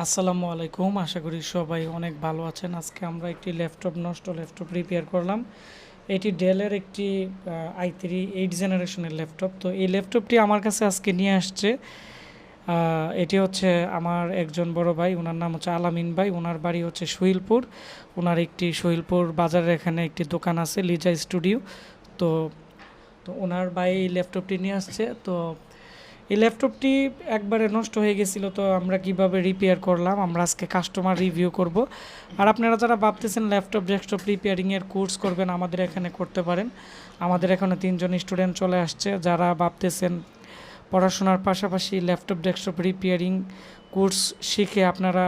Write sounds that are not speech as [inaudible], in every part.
আসসালামু আলাইকুম, আশা করি সবাই অনেক ভালো আছেন। আজকে আমরা একটি ল্যাপটপ, নষ্ট ল্যাপটপ রিপেয়ার করলাম। এটি ডেলের একটি আই থ্রি এইট জেনারেশনের ল্যাপটপ। তো এই ল্যাপটপটি আমার কাছে আজকে নিয়ে আসছে। এটি হচ্ছে আমার একজন বড় ভাই ওনার নাম হচ্ছে আলামিন ভাই। ওনার বাড়ি হচ্ছে শৈলপুর ওনার একটি শৈলপুর বাজারের এখানে একটি দোকান আছে, লিজা স্টুডিও। তো তো ওনার ভাই এই ল্যাপটপটি নিয়ে আসছে। তো এই ল্যাপটপটি একবারে নষ্ট হয়ে গেছিল, তো আমরা কীভাবে রিপেয়ার করলাম, আমরা আজকে কাস্টমার রিভিউ করব। আর আপনারা যারা ভাবতেছেন ল্যাপটপ ডেস্কটপ রিপেয়ারিংয়ের কোর্স করবেন, আমাদের এখানে করতে পারেন। আমাদের এখানে তিনজন স্টুডেন্ট চলে আসছে, যারা ভাবতেছেন পড়াশোনার পাশাপাশি ল্যাপটপ ডেস্কটপ রিপেয়ারিং কোর্স শিখে আপনারা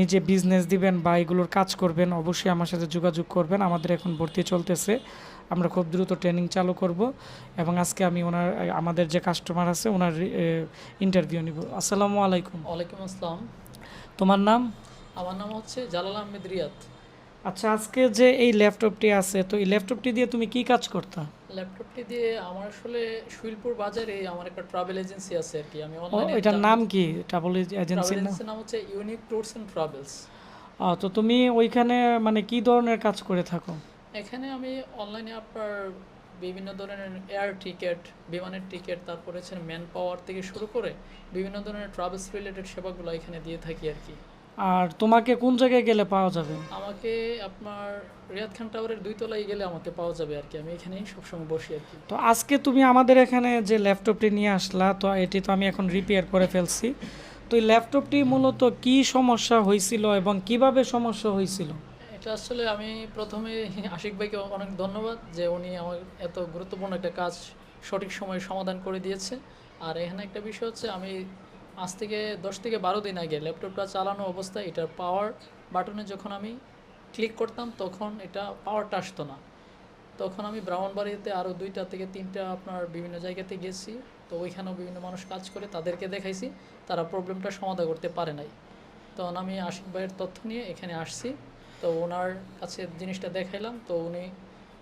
নিজে বিজনেস দিবেন বা এগুলোর কাজ করবেন অবশ্যই আমার সাথে যোগাযোগ করবেন। আমাদের এখন ভর্তি চলতেছে। আমরা খুব দ্রুত ট্রেনিং চালু করব এবং আজকে আমি ওনার আমাদের যে কাস্টমার আছে ওনার ইন্টারভিউ নিব। আসসালামু আলাইকুম। ওয়ালাইকুম আসসালাম। তোমার নাম? আমার নাম হচ্ছে জালাল আহমেদ রিয়াদ। আচ্ছা আজকে যে এই ল্যাপটপটি আছে তো এই ল্যাপটপটি দিয়ে তুমি কি কাজ করতা? ল্যাপটপটি দিয়ে আমার আসলে শুইলপুর বাজারে আমার একটা ট্রাভেল এজেন্সি আছে আর কি। আমি অনলাইনে এটার নাম কি? ট্রাভেল এজেন্সির নাম হচ্ছে ইউনিক ট্যুরস এন্ড ট্রাভেলস তো তুমি ওইখানে মানে কি ধরনের কাজ করে থাকো? এখানে আমি অনলাইনে আপনার বিভিন্ন ধরনের এয়ার টিকেট বিমানের টিকেট তারপরে হচ্ছে ম্যান পাওয়ার থেকে শুরু করে বিভিন্ন ধরনের ট্রাভেলস রিলেটেড সেবাগুলো এখানে দিয়ে থাকি আর কি। আর তোমাকে কোন জায়গায় গেলে পাওয়া যাবে? আমাকে আপনার রিয়াদ খান টাওয়ারের দুই তলায় গেলে আমাকে পাওয়া যাবে আর কি। আমি এখানেই সবসময় বসি আর কি। তো আজকে তুমি আমাদের এখানে যে ল্যাপটপটি নিয়ে আসলা তো এটি তো আমি এখন রিপেয়ার করে ফেলছি। তো এই ল্যাপটপটি মূলত কি সমস্যা হয়েছিল এবং কীভাবে সমস্যা হয়েছিল? এটা আসলে আমি প্রথমে [laughs] আশিক ভাইকে অনেক ধন্যবাদ যে উনি আমার এত গুরুত্বপূর্ণ একটা কাজ সঠিক সময়ে সমাধান করে দিয়েছে। আর এখানে একটা বিষয় হচ্ছে আমি আজ থেকে দশ থেকে বারো দিন আগে ল্যাপটপটা চালানো অবস্থায় এটার পাওয়ার বাটনে যখন আমি ক্লিক করতাম, তখন এটা পাওয়ারটা আসতো না। তখন আমি ব্রাহ্মণবাড়িতে আরও দুইটা থেকে তিনটা আপনার বিভিন্ন জায়গাতে গেছি। তো ওইখানেও বিভিন্ন মানুষ কাজ করে, তাদেরকে দেখাইছি, তারা প্রবলেমটা সমাধান করতে পারে নাই। তখন আমি আশিক ভাইয়ের তথ্য নিয়ে এখানে আসছি। তো ওনার কাছে জিনিসটা দেখাইলাম। তো উনি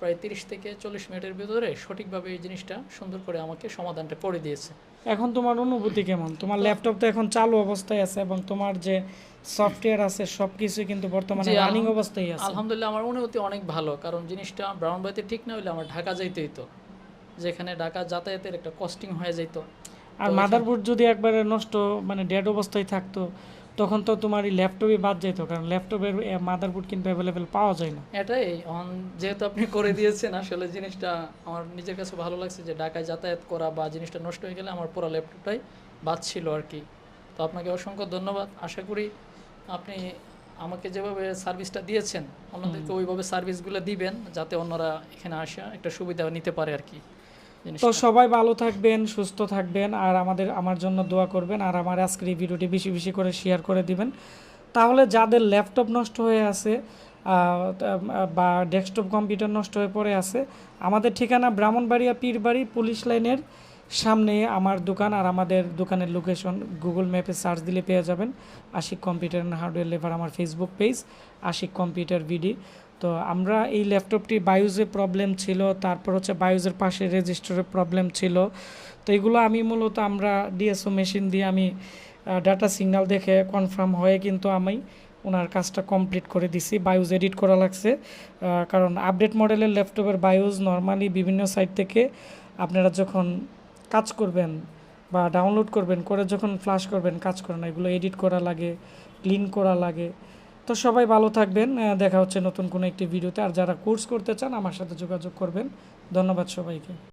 প্রায় তিরিশ থেকে চল্লিশ মিনিটের ভিতরে সঠিকভাবে এই জিনিসটা সুন্দর করে আমাকে সমাধানটা করে দিয়েছে। এখন তোমার অনুভূতি কেমন? তোমার ল্যাপটপ তো এখন চালু অবস্থায় আছে এবং তোমার যে সফটওয়্যার আছে সব কিছু কিন্তু বর্তমানে রানিং অবস্থায় আছে। আলহামদুলিল্লাহ আমার অনুভূতি অনেক ভালো কারণ জিনিসটা ব্রাউন বাড়িতে ঠিক না হলে আমার ঢাকা যাইতে হইতো যেখানে ঢাকা যাতায়াতের একটা কস্টিং হয়ে যেত আর মাদারবোর্ড যদি একবারে নষ্ট মানে ডেড অবস্থায় থাকতো তখন তো তোমার এই ল্যাপটপই বাদ যেত কারণ ল্যাপটপের মাদারবোর্ড কিন্তু অ্যাভেলেবেল পাওয়া যায় না। এটাই অন- যেহেতু আপনি করে দিয়েছেন আসলে জিনিসটা আমার নিজের কাছে ভালো লাগছে যে ঢাকায় যাতায়াত করা বা জিনিসটা নষ্ট হয়ে গেলে আমার পুরো ল্যাপটপটাই বাদ ছিল আর কি। তো আপনাকে অসংখ্য ধন্যবাদ। আশা করি আপনি আমাকে যেভাবে সার্ভিসটা দিয়েছেন অন্যদেরকে ওইভাবে সার্ভিসগুলো দিবেন যাতে অন্যরা এখানে আসা একটা সুবিধা নিতে পারে আর কি। তো সবাই ভালো থাকবেন, সুস্থ থাকবেন, আর আমাদের, আমার জন্য দোয়া করবেন, আর আমার আজকের এই ভিডিওটি বেশি বেশি করে শেয়ার করে দিবেন। তাহলে যাদের ল্যাপটপ নষ্ট হয়ে আছে বা ডেস্কটপ কম্পিউটার নষ্ট হয়ে পড়ে আছে, আমাদের ঠিকানা ব্রাহ্মণবাড়িয়া পীরবাড়ি, পুলিশ লাইনের সামনে আমার দোকান, আর আমাদের দোকানের লোকেশন গুগল ম্যাপে সার্চ দিলে পেয়ে যাবেন। আশিক কম্পিউটার অ্যান্ড হার্ডওয়্যার লেভার আমার ফেসবুক পেজ আশিক কম্পিউটার ভিডি। তো আমরা এই ল্যাপটপটি বায়ুজে প্রবলেম ছিল, তারপর হচ্ছে বায়ুজের পাশে রেজিস্টারের প্রবলেম ছিল। তো এগুলো আমি মূলত আমরা ডিএসও মেশিন দিয়ে আমি ডাটা সিগন্যাল দেখে কনফার্ম হয়ে কিন্তু আমি ওনার কাজটা কমপ্লিট করে দিছি। বায়ুজ এডিট করা লাগছে কারণ আপডেট মডেলের ল্যাপটপের বায়ুজ নর্মালি বিভিন্ন সাইট থেকে আপনারা যখন কাজ করবেন বা ডাউনলোড করবেন, করে যখন ফ্লাশ করবেন, কাজ করে না। এগুলো এডিট করা লাগে ক্লিন করা লাগে। তো সবাই ভালো থাকবেন। দেখা হচ্ছে নতুন কোনো একটি ভিডিওতে। আর যারা কোর্স করতে চান, আমার সাথে যোগাযোগ করবেন। ধন্যবাদ সবাইকে।